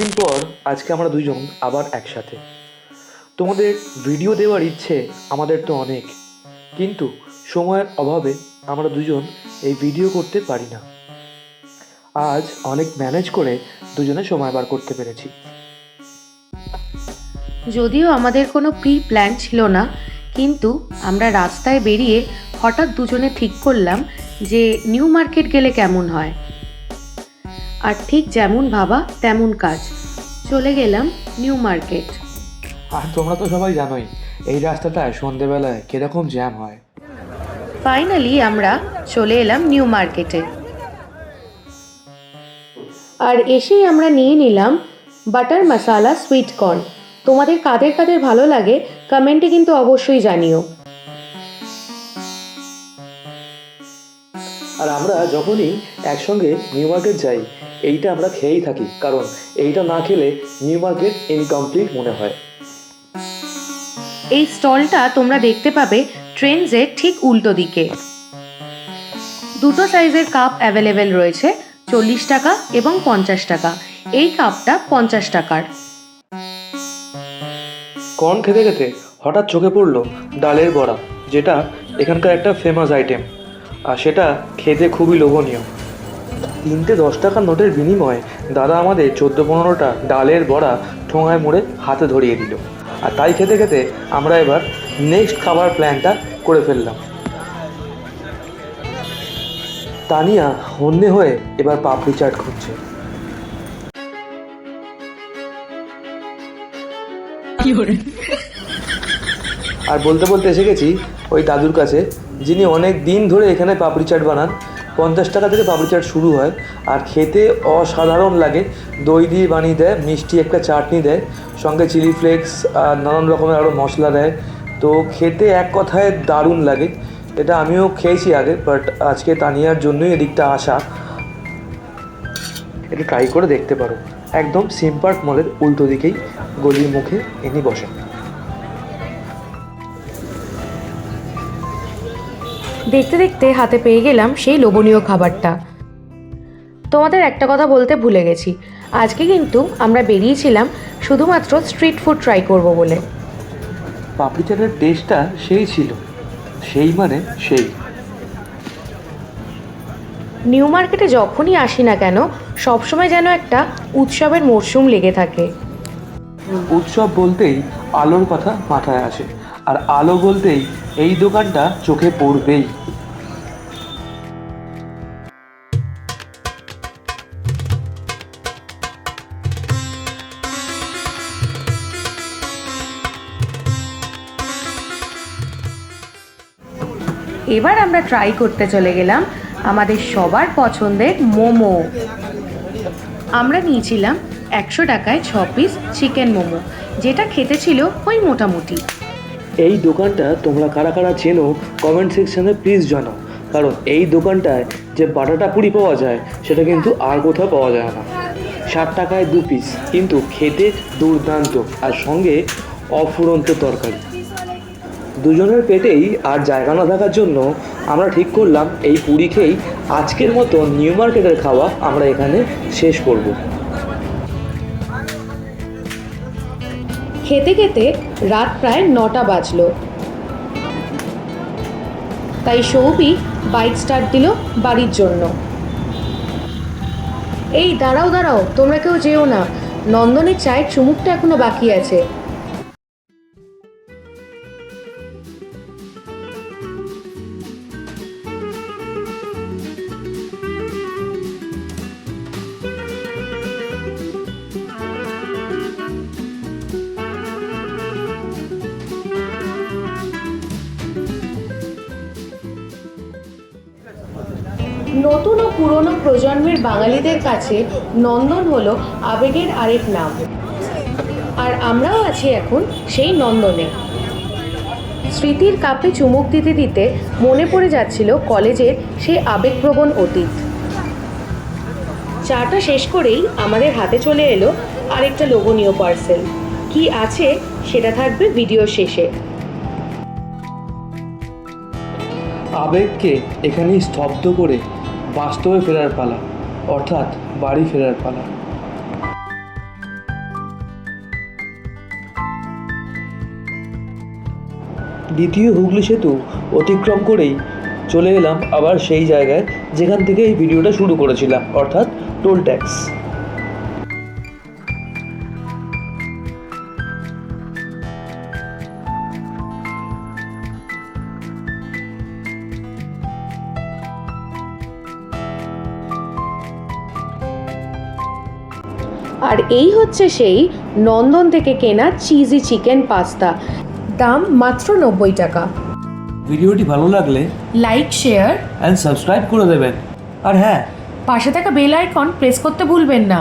দিন পর আজকে আমরা দুজন আবার একসাথে। তোমাদের ভিডিও দেওয়ার ইচ্ছে আমাদের তো অনেক, কিন্তু সময়ের অভাবে আমরা দুজন এই ভিডিও করতে পারি না। আজ অনেক ম্যানেজ করে দুজনে সময় বার করতে পেরেছি। যদিও আমাদের কোনো প্রি প্ল্যান ছিল না, কিন্তু আমরা রাস্তায় বেরিয়ে হঠাৎ দুজনে ঠিক করলাম যে নিউ মার্কেট গেলে কেমন হয়। আর ঠিক যেমন ভাবা তেমন কাজ। চলে গেলাম নিউ মার্কেট। আর তোমরা তো সবাই জানোই এই রাস্তাটায় সন্ধেবেলায় কীরকম জ্যাম হয়। ফাইনালি আমরা চলে এলাম নিউ মার্কেটে। আর এসেই আমরা নিয়ে নিলাম বাটার মশালা সুইট কর্ন তোমাদের কাদের কাদের ভালো লাগে কমেন্টে কিন্তু অবশ্যই জানিও। আর আমরা যখনই একসঙ্গে নিউ মার্কেট যাই এইটা আমরা খেয়েই থাকি কারণ এইটা না খেলে নিউ মার্কেট ইনকমপ্লিট মনে হয়। এই স্টলটা তোমরা দেখতে পাবে ট্রেন্ডসের ঠিক উল্টো দিকে। দুটো সাইজের কাপ অ্যাভেলেবেল রয়েছে চল্লিশ টাকা এবং পঞ্চাশ টাকা। এই কাপটা পঞ্চাশ টাকার। কর্ন খেতে খেতে হঠাৎ চোখে পড়ল ডালের বড়া যেটা এখানকার একটা ফেমাস আইটেম আর সেটা খেতে খুবই লোভনীয়। তিনটে দশ টাকার নোটের বিনিময়ে দাদা আমাদের চোদ্দ পনেরোটা ডালের বড়া ঠোঙায় মুড়ে হাতে ধরিয়ে দিল। আর তাই খেতে খেতে আমরা এবার নেক্সট খাবার প্ল্যানটা করে ফেললাম। তানিয়া হন্যে হয়ে এবার পাপড়ি চাট খুঁজছে আর বলতে বলতে এসে গেছি ওই দাদুর কাছে যিনি অনেক দিন ধরে এখানে পাপড়ি চাট বানান পঞ্চাশ টাকা থেকে পাপড়ি চাট শুরু হয়। আর খেতে অসাধারণ লাগে। দই দিয়ে বানিয়ে দেয়, মিষ্টি একটা চাটনি দেয়, সঙ্গে চিলি ফ্লেক্স আর নানান রকমের আরও মশলা দেয়। তো খেতে এক কথায় দারুণ লাগে। এটা আমিও খেয়েছি আগে বাট আজকে তানিয়ার জন্যই এদিকটা আসা। এটা ট্রাই করে দেখতে পারো। একদম সিম্পার্ক মলের উল্টো দিকেই, গলির মুখে এনে বসেন দেখতে দেখতে হাতে পেয়ে গেলাম সেই লোভনীয় খাবারটা। তোমাদের একটা কথা বলতে ভুলে গেছি। আজকে কিন্তু আমরা বেরিয়েছিলাম শুধুমাত্র স্ট্রিট ফুড ট্রাই করব বলে। পাপড়ি চাটের টেস্টটা সেই ছিল। সেই মানে সেই। নিউ মার্কেটে যখনই আসি না কেন সবসময় যেন একটা উৎসবের মরশুম লেগে থাকে। উৎসব বলতেই আলোর কথা মাথায় আসে। আর আলো বলতেই এই দোকানটা চোখে পড়বেই। এবার আমরা ট্রাই করতে চলে গেলাম আমাদের সবার পছন্দের মোমো। আমরা নিয়েছিলাম একশো টাকায় ছ পিস চিকেন মোমো, যেটা খেতে ছিল ওই মোটামুটি। এই দোকানটা তোমরা কারা কারা চেনো কমেন্ট সেকশনে প্লিজ জানাও। কারণ এই দোকানটায় যে বাটাটা পুরি পাওয়া যায়, সেটা কিন্তু আর কোথাও পাওয়া যায় না। ষাট টাকায় দু পিস কিন্তু খেতে দুর্দান্ত আর সঙ্গে অফুরন্ত তরকারি। দুজনের পেটেই আর জায়গা না থাকার জন্য আমরা ঠিক করলাম, এই পুরি খেয়েই আজকের মতো নিউ মার্কেটের খাওয়া আমরা এখানে শেষ করব। খেতে খেতে রাত প্রায় নটা বাজলো। তাই সৌবি বাইক স্টার্ট দিল বাড়ির জন্য। এই দাঁড়াও দাঁড়াও, তোমরা কেউ যেও না। নন্দনের চায়ের চুমুকটা এখনও বাকি আছে। নতুন ও পুরনো প্রজন্মের বাঙালিদের কাছে নন্দন হলো আবেগের আরেক নাম। আর আমরাও আছি এখন সেই নন্দনে। স্মৃতির কাপে চুমুক দিতে দিতে মনে পড়ে যাচ্ছিল কলেজের সেই আবেগপ্রবণ অতীত। চাটা শেষ করেই আমাদের হাতে চলে এলো আরেকটা লোভনীয় পার্সেল কি আছে সেটা থাকবে ভিডিও শেষে। আবেগকে এখানেই স্তব্ধ করে বাস্তবে ফেরার পালা, অর্থাৎ বাড়ি ফেরার পালা। দ্বিতীয় হুগলি সেতু অতিক্রম করেই চলে এলাম আবার সেই জায়গায় যেখান থেকে এই ভিডিওটা শুরু করেছিলাম, অর্থাৎ টোল ট্যাক্স। আর এই হচ্ছে সেই নন্দন থেকে কেনা চিজি চিকেন পাস্তা দাম মাত্র নব্বই টাকা। ভিডিওটি ভালো লাগলে লাইক শেয়ার অ্যান্ড সাবস্ক্রাইব করে দেবেন। আর হ্যাঁ। পাশে থাকা বেল আইকন প্রেস করতে ভুলবেন না।